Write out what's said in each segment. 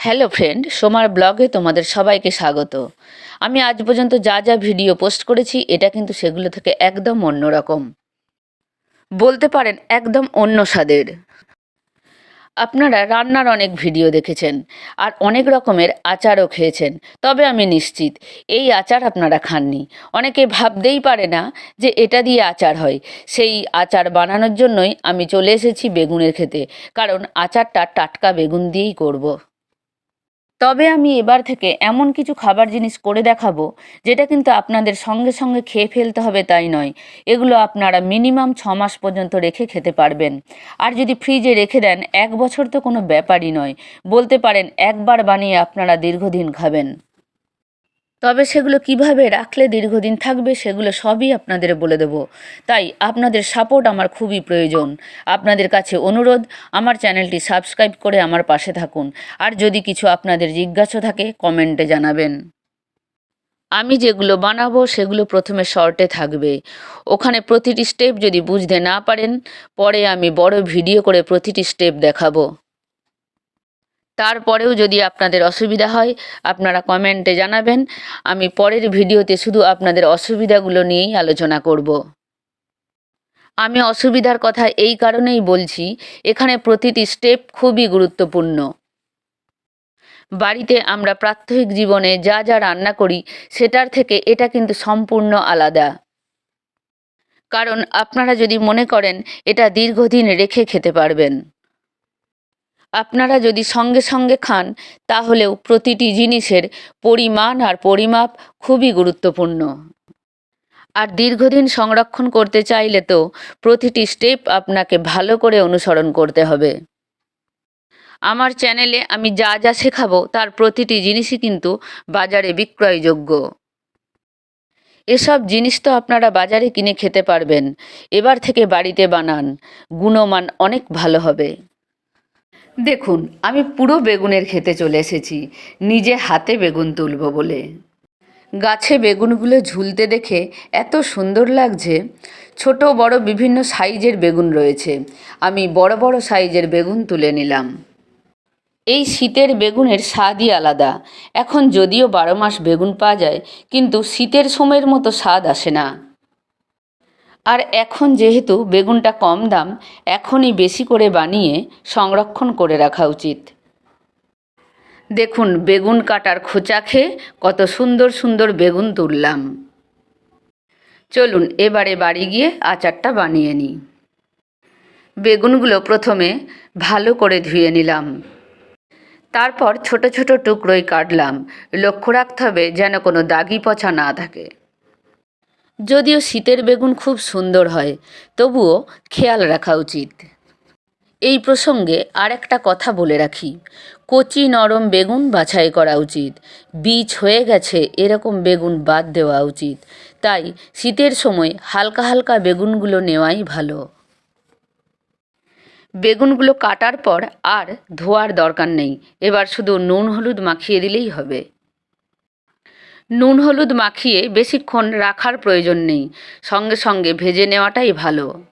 Hello friend সোমার ব্লগে তোমাদের সবাইকে স্বাগত। আমি আজ পর্যন্ত যা যা ভিডিও পোস্ট করেছি, এটা কিন্তু সেগুলো থেকে একদম অন্যরকম বলতে পারেন একদম অন্য স্বাদের। আপনারা রান্নার অনেক ভিডিও দেখেছেন, আর অনেক রকমের আচারও খেয়েছেন, তবে আমি নিশ্চিত এই আচার আপনারা খাননি। অনেকে ভাবতেই পারে না যে এটা দিয়ে আচার হয়। সেই আচার বানানোর জন্যই আমি চলে এসেছি বেগুনের খেতে কারণ আচারটা টাটকা বেগুন দিয়েই করব। তবে আমি এবার থেকে এমন কিছু খাবার জিনিস করে দেখাবো, যেটা কিন্তু আপনাদের সঙ্গে সঙ্গে খেয়ে ফেলতে হবে তাই নয়। এগুলো আপনারা মিনিমাম ছ মাস পর্যন্ত রেখে খেতে পারবেন। আর যদি ফ্রিজে রেখে দেন, এক বছর তো কোনো ব্যাপারই নয়। বলতে পারেন, একবার বানিয়ে আপনারা দীর্ঘদিন খাবেন। তবে সেগুলো কীভাবে রাখলে দীর্ঘদিন থাকবে সেগুলো সবই আপনাদের বলে দেব। তাই আপনাদের সাপোর্ট আমার খুবই প্রয়োজন। আপনাদের কাছে অনুরোধ, আমার চ্যানেলটি সাবস্ক্রাইব করে আমার পাশে থাকুন। আর যদি কিছু আপনাদের জিজ্ঞাসা থাকে, কমেন্টে জানাবেন। আমি যেগুলো বানাবো সেগুলো প্রথমে শর্টে থাকবে। ওখানে প্রতিটি স্টেপ যদি বুঝতে না পারেন, পরে আমি বড় ভিডিও করে প্রতিটি স্টেপ দেখাবো। তারপরেও যদি আপনাদের অসুবিধা হয়, আপনারা কমেন্টে জানাবেন। আমি পরের ভিডিওতে শুধু আপনাদের অসুবিধাগুলো নিয়েই আলোচনা করব। আমি অসুবিধার কথা এই কারণেই বলছি, এখানে প্রতিটি স্টেপ খুবই গুরুত্বপূর্ণ। বাড়িতে আমরা প্রাত্যহিক জীবনে যা যা রান্না করি, সেটার থেকে এটা কিন্তু সম্পূর্ণ আলাদা। কারণ আপনারা যদি মনে করেন, এটা দীর্ঘদিন রেখে খেতে পারবেন। আপনারা যদি সঙ্গে সঙ্গে খান, তাহলেও প্রতিটি জিনিসের পরিমাণ আর পরিমাপ খুবই গুরুত্বপূর্ণ। আর দীর্ঘদিন সংরক্ষণ করতে চাইলে তো প্রতিটি স্টেপ আপনাকে ভালো করে অনুসরণ করতে হবে। আমার চ্যানেলে আমি যা যা শেখাবো, তার প্রতিটি জিনিসই কিন্তু বাজারে বিক্রয়যোগ্য। এসব জিনিস তো আপনারা বাজারে কিনে খেতে পারবেন। এবার থেকে বাড়িতে বানান। গুণমান অনেক ভালো হবে। দেখুন, আমি পুরো বেগুনের খেতে চলে এসেছি, নিজে হাতে বেগুন তুলব বলে। গাছে বেগুনগুলো ঝুলতে দেখে এত সুন্দর লাগছে, ছোট, বড়, বিভিন্ন সাইজের বেগুন রয়েছে। আমি বড় বড় সাইজের বেগুন তুলে নিলাম। এই শীতের বেগুনের স্বাদই আলাদা। এখন যদিও বারো মাস বেগুন পাওয়া যায়, কিন্তু শীতের সময়ের মতো স্বাদ আসে না। আর এখন যেহেতু বেগুনটা কম দাম, এখনই বেশি করে বানিয়ে সংরক্ষণ করে রাখা উচিত। দেখুন, বেগুন কাটার খোঁচা খেয়ে কত সুন্দর সুন্দর বেগুন তুললাম। চলুন, এবারে বাড়ি গিয়ে আচারটা বানিয়ে নিই। বেগুনগুলো প্রথমে ভালো করে ধুয়ে নিলাম। তারপর ছোট ছোট টুকরোই কাটলাম। লক্ষ্য রাখতে হবে যেন কোনো দাগি পচা না থাকে। যদিও শীতের বেগুন খুব সুন্দর হয়, তবুও খেয়াল রাখা উচিত। এই প্রসঙ্গে আর একটা কথা বলে রাখি। কচি নরম বেগুন বাছাই করা উচিত। বীজ হয়ে গেছে, এরকম বেগুন বাদ দেওয়া উচিত। তাই শীতের সময় হালকা হালকা বেগুনগুলো নেওয়াই ভালো। বেগুনগুলো কাটার পর আর ধোয়ার দরকার নেই। এবার শুধু নুন হলুদ মাখিয়ে দিলেই হবে। নুন হলুদ মাখিয়ে বেশিক্ষণ রাখার প্রয়োজন নেই। সঙ্গে সঙ্গে ভেজে নেওয়াটাই ভালো।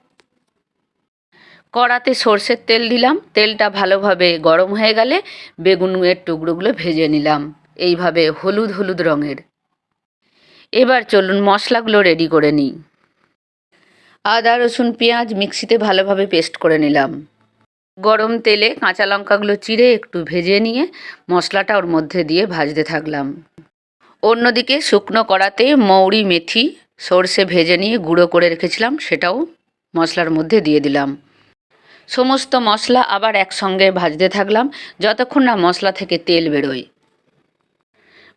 কড়াতে সর্ষের তেল দিলাম। তেলটা ভালোভাবে গরম হয়ে গেলে বেগুনের টুকরোগুলো ভেজে নিলাম। এইভাবে হলুদ হলুদ রঙের। এবার চলুন মশলাগুলো রেডি করে নিই। আদা, রসুন, পেঁয়াজ মিক্সিতে ভালোভাবে পেস্ট করে নিলাম। গরম তেলে কাঁচা লঙ্কাগুলো চিড়ে একটু ভেজে নিয়ে মশলাটা ওর মধ্যে দিয়ে ভাজতে থাকলাম। অন্যদিকে শুকনো কড়াতে মৌরি মেথি, সর্ষে ভেজে নিয়ে গুঁড়ো করে রেখেছিলাম, সেটাও মশলার মধ্যে দিয়ে দিলাম। সমস্ত মশলা আবার একসঙ্গে ভাজতে থাকলাম, যতক্ষণ না মশলা থেকে তেল বেরোয়।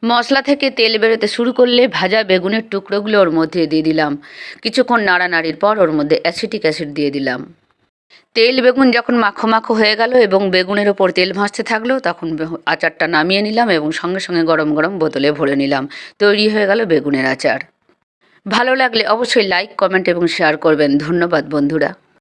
মশলা থেকে তেল বেরোতে শুরু করলে ভাজা বেগুনের টুকরোগুলো ওর মধ্যে দিয়ে দিলাম। কিছুক্ষণ নাড়ানাড়ির পর ওর মধ্যে অ্যাসিটিক অ্যাসিড দিয়ে দিলাম। তেল বেগুন যখন মাখো মাখো হয়ে গেল এবং বেগুনের ওপর তেল ভাসতে থাকল, তখন আচারটা নামিয়ে নিলাম এবং সঙ্গে সঙ্গে গরম গরম বোতলে ভরে নিলাম। তৈরি হয়ে গেল বেগুনের আচার। ভালো লাগলে অবশ্যই লাইক কমেন্ট এবং শেয়ার করবেন। ধন্যবাদ বন্ধুরা।